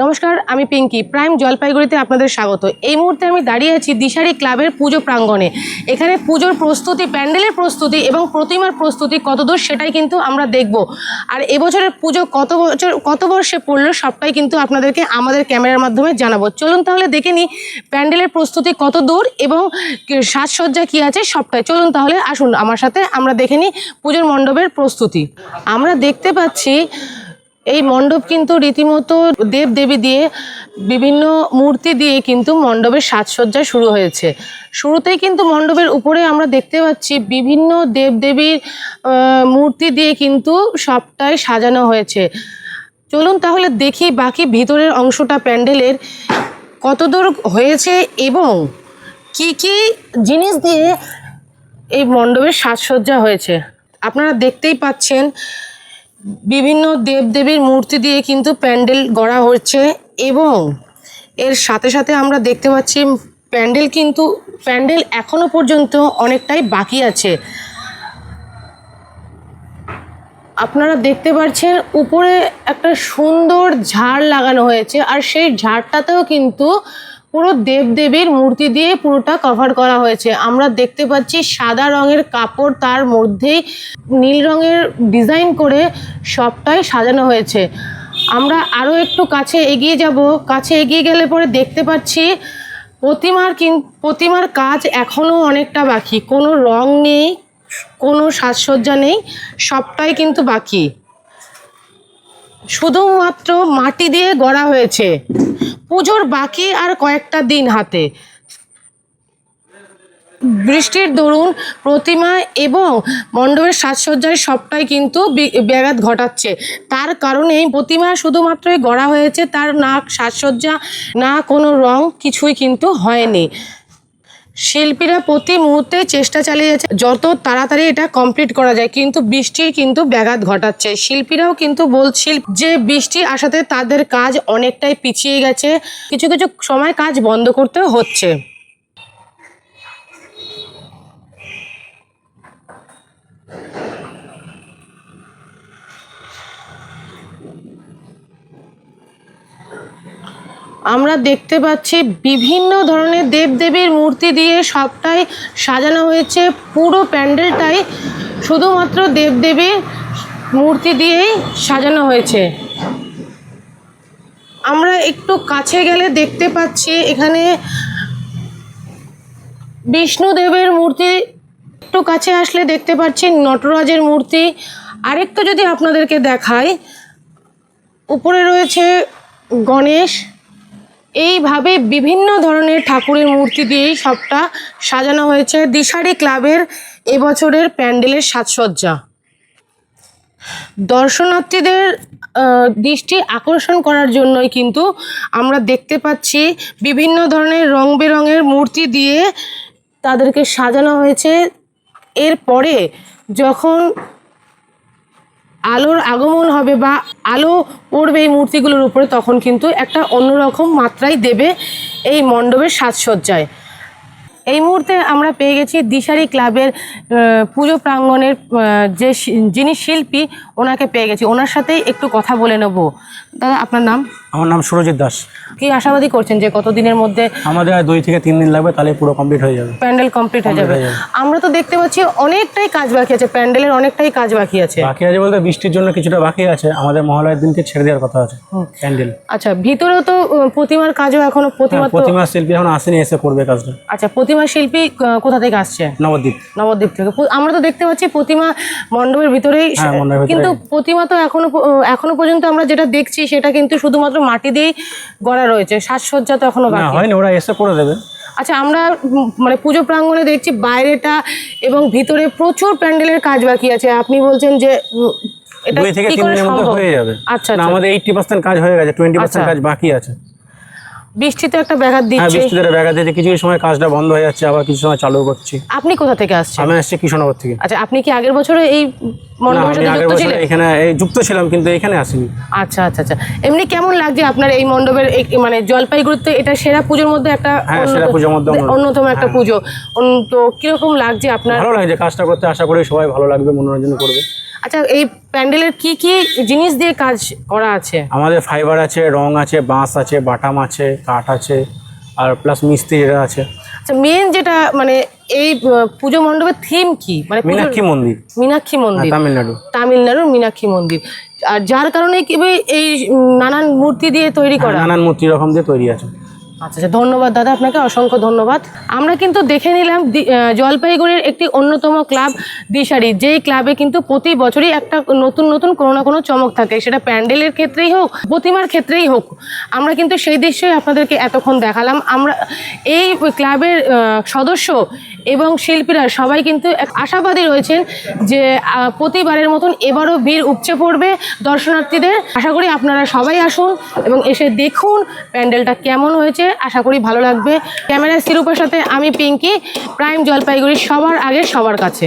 নমস্কার, আমি পিঙ্কি। প্রাইম জলপাইগুড়িতে আপনাদের স্বাগত। এই মুহূর্তে আমি দাঁড়িয়ে আছি দিশারি ক্লাবের পুজো প্রাঙ্গণে। এখানে পুজোর প্রস্তুতি, প্যান্ডেলের প্রস্তুতি এবং প্রতিমার প্রস্তুতি কতদূর সেটাই কিন্তু আমরা দেখব। আর এবছরের পুজো কত বছর, কত বর্ষে পড়ল সবটাই কিন্তু আপনাদেরকে আমাদের ক্যামেরার মাধ্যমে জানাব। চলুন তাহলে দেখে নিই প্যান্ডেলের প্রস্তুতি কত দূর এবং সাজসজ্জা কি আছে সবটাই। চলুন তাহলে আসুন আমার সাথে আমরা দেখে নিই পুজোর মণ্ডপের প্রস্তুতি। আমরা দেখতে পাচ্ছি এই মণ্ডপ কিন্তু রীতিমতো দেব দেবী দিয়ে বিভিন্ন মূর্তি দিয়ে কিন্তু মণ্ডপের সাজসজ্জা শুরু হয়েছে। শুরুতেই কিন্তু মণ্ডপের উপরে আমরা দেখতে পাচ্ছি বিভিন্ন দেবদেবীর মূর্তি দিয়ে কিন্তু সবটাই সাজানো হয়েছে। চলুন তাহলে দেখি বাকি ভিতরের অংশটা প্যান্ডেলের কতদূর হয়েছে এবং কি কি জিনিস দিয়ে এই মণ্ডপের সাজসজ্জা হয়েছে। আপনারা দেখতেই পাচ্ছেন বিভিন্ন দেবদেবীর মূর্তি দিয়ে কিন্তু প্যান্ডেল গড়া হচ্ছে এবং এর সাথে সাথে আমরা দেখতে পাচ্ছি প্যান্ডেল কিন্তু, প্যান্ডেল এখনও পর্যন্ত অনেকটাই বাকি আছে। আপনারা দেখতে পাচ্ছেন উপরে একটা সুন্দর ঝাড় লাগানো হয়েছে আর সেই ঝাড়টাতেও কিন্তু পুরো দেবদেবীর মূর্তি দিয়ে পুরোটা কভার করা হয়েছে। আমরা দেখতে পাচ্ছি সাদা রঙের কাপড় তার মধ্যেই নীল রঙের ডিজাইন করে সবটাই সাজানো হয়েছে। আমরা আরও একটু কাছে এগিয়ে যাব। কাছে এগিয়ে গেলে পরে দেখতে পাচ্ছি প্রতিমার কিন প্রতিমার কাজ এখনও অনেকটা বাকি। কোনো রং নেই, কোনো সাজসজ্জা নেই, সবটাই কিন্তু বাকি। শুধুমাত্র মাটি দিয়ে গড়া হয়েছে। পুজোর বাকি আর কয়েকটা দিন হাতে। বৃষ্টির দরুন প্রতিমা এবং মণ্ডপের সাজসজ্জায় সবটাই কিন্তু ব্যাঘাত ঘটাচ্ছে। তার কারণে প্রতিমা শুধুমাত্রই গড়া হয়েছে, তার না সাজসজ্জা, না কোনো রং কিছুই কিন্তু হয়নি। শিল্পীরা প্রতি মুহূর্তে চেষ্টা চালিয়ে যাচ্ছে। যত তাড়াতাড়ি এটা কমপ্লিট করা যায়, কিন্তু বৃষ্টির কিন্তু ব্যাঘাত ঘটাচ্ছে। শিল্পীরাও কিন্তু বলছিল যে বৃষ্টি আসাতে তাদের কাজ অনেকটাই পিছিয়ে গেছে। কিছু কিছু সময় কাজ বন্ধ করতে হচ্ছে। আমরা দেখতে পাচ্ছি বিভিন্ন ধরনের দেবদেবীর মূর্তি দিয়ে সবটাই সাজানো হয়েছে, পুরো প্যান্ডেলটাই শুধুমাত্র দেবদেবীর মূর্তি দিয়েই সাজানো হয়েছে। আমরা একটু কাছে গেলে দেখতে পাচ্ছি এখানে বিষ্ণুদেবের মূর্তি, একটু কাছে আসলে দেখতে পাচ্ছি নটরাজের মূর্তি। আরেকটু যদি আপনাদেরকে দেখাই, উপরে রয়েছে গণেশ এইভাবে বিভিন্ন ধরনের ঠাকুরের মূর্তি দিয়েই সবটা সাজানো হয়েছে দিশারি ক্লাবের এবছরের প্যান্ডেলের সাজসজ্জা। দর্শনার্থীদের দৃষ্টি আকর্ষণ করার জন্যই কিন্তু আমরা দেখতে পাচ্ছি বিভিন্ন ধরনের রং বেরঙের মূর্তি দিয়ে তাদেরকে সাজানো হয়েছে। এরপরে যখন আলোর আগমন হবে বা আলো পড়বে এই মূর্তিগুলোর উপরে, তখন কিন্তু একটা অন্যরকম মাত্রাই দেবে এই মণ্ডপের সাজসজ্জায়। এই মুহূর্তে আমরা পেয়ে গেছি দিশারি ক্লাবের পুজো প্রাঙ্গণের যে যিনি শিল্পী ওনাকে পেয়ে গেছি। ওনার সাথেই একটু কথা বলে নেব। দাদা আপনার নাম? আমার নাম সুরজিৎ দাস। কি আশাবাদী করছেন যে কতদিনের মধ্যে আমাদের দুই থেকে তিন দিন লাগবে তাহলে পুরো কমপ্লিট হয়ে যাবে। প্যান্ডেল কমপ্লিট হয়ে যাবে। আমরা তো দেখতে পাচ্ছি অনেকটাই কাজ বাকি আছে প্যান্ডেলের অনেকটাই কাজ বাকি আছে। বাকি আছে বলতে বৃষ্টির জন্য কিছুটা বাকি আছে আমাদের মহালয়ের দিনকে ছেড়ে দেওয়ার কথা আছে প্যান্ডেল। আচ্ছা ভিতরেও তো প্রতিমার কাজও এখনও প্রতিমা তো প্রতিমা শিল্পী এখন আসেনি এসে করবে কাজটা। আচ্ছা প্রতিমা শিল্পী কোথা থেকে আসছে? নবদ্বীপ। নবদ্বীপ থেকে। আমরা তো দেখতে পাচ্ছি প্রতিমা মণ্ডপের ভিতরেই হ্যাঁ। কিন্তু প্রতিমা তো এখনও এখনও পর্যন্ত আমরা যেটা দেখছি সেটা কিন্তু শুধুমাত্র মাটি দিয়েই গড়া রয়েছে। সাজসজ্জা তো এখনও বাকি। হয়নি ওরা এসে করে দেবে। আচ্ছা আমরা মানে পুজো প্রাঙ্গণে দেখছি বাইরেটা এবং ভিতরে প্রচুর প্যান্ডেলের কাজ বাকি আছে। আপনি বলছেন যে এটা দুই থেকে তিন দিনের মধ্যে হয়ে যাবে। আচ্ছা আচ্ছা। আমাদের এইটটি পার্সেন্ট কাজ হয়ে গেছে টোয়েন্টি পার্সেন্ট আচ্ছা। কাজ বাকি আছে। বৃষ্টি তো একটা ব্যাঘাত হ্যাঁ দিচ্ছে। বৃষ্টিদের ব্যাঘাত দিয়েছে। কিছু সময় কাজটা বন্ধ হয়ে যাচ্ছে আবার কিছু সময় চালু করছি। আপনি কোথা থেকে আসছেন? আমি আসছি কৃষ্ণনগর থেকে। আচ্ছা আপনি কি আগের বছরে এই মণ্ডপের সাথে যুক্ত ছিলেন? এখানে এই যুক্ত ছিলাম কিন্তু এখানে আসিনি। আচ্ছা আচ্ছা আচ্ছা। এমনি কেমন লাগছে আপনার এই মণ্ডপের এই- মানে জলপাইগুড়িতে এটা সেরা পুজোর মধ্যে একটা হ্যাঁ, সেরা পুজোর মধ্যে অন্যতম। একটা পুজো। উম, তো কীরকম লাগছে আপনার? ভালো লাগছে কাজটা করতে আশা করি সবাই ভালো লাগবে মনোরঞ্জন করবে। আচ্ছা এই প্যান্ডেলের কি কি জিনিস দিয়ে কাজ করা আছে? আমাদের ফাইবার আছে রং আছে বাঁশ আছে বাটাম আছে কাঠ আছে আর প্লাস মিস্ত্রিরা আছে। আচ্ছা মেন যেটা মানে এই পুজো মণ্ডপের থিম কি? মানে মীনাক্ষী মন্দির। মীনাক্ষী মন্দির। তামিলনাড়ু। তামিলনাড়ুর মীনাক্ষী মন্দির। আর যার কারণে কি এই নানান মূর্তি দিয়ে তৈরি করা? নানান মূর্তি রকম দিয়ে তৈরি আছে। আচ্ছা আচ্ছা ধন্যবাদ দাদা, আপনাকে অসংখ্য ধন্যবাদ। আমরা কিন্তু দেখে নিলাম জলপাইগুড়ির একটি অন্যতম ক্লাব, দিশারি। যেই ক্লাবে কিন্তু প্রতি বছরই একটা নতুন নতুন কোনো না কোনো চমক থাকে। সেটা প্যান্ডেলের ক্ষেত্রেই হোক, প্রতিমার ক্ষেত্রেই হোক। আমরা কিন্তু সেই দৃশ্যই আপনাদেরকে এতক্ষণ দেখালাম। আমরা এই ক্লাবের সদস্য এবং শিল্পীরা সবাই কিন্তু এক আশাবাদী রয়েছেন যে প্রতিবারের মতন এবারও ভিড় উপচে পড়বে দর্শনার্থীদের। আশা করি আপনারা সবাই আসুন এবং এসে দেখুন প্যান্ডেলটা কেমন হয়েছে। আশা করি ভালো লাগবে। ক্যামেরা সিরুপের সাথে আমি পিঙ্কি, প্রাইম জলপাইগুড়ি সবার আগে, সবার কাছে।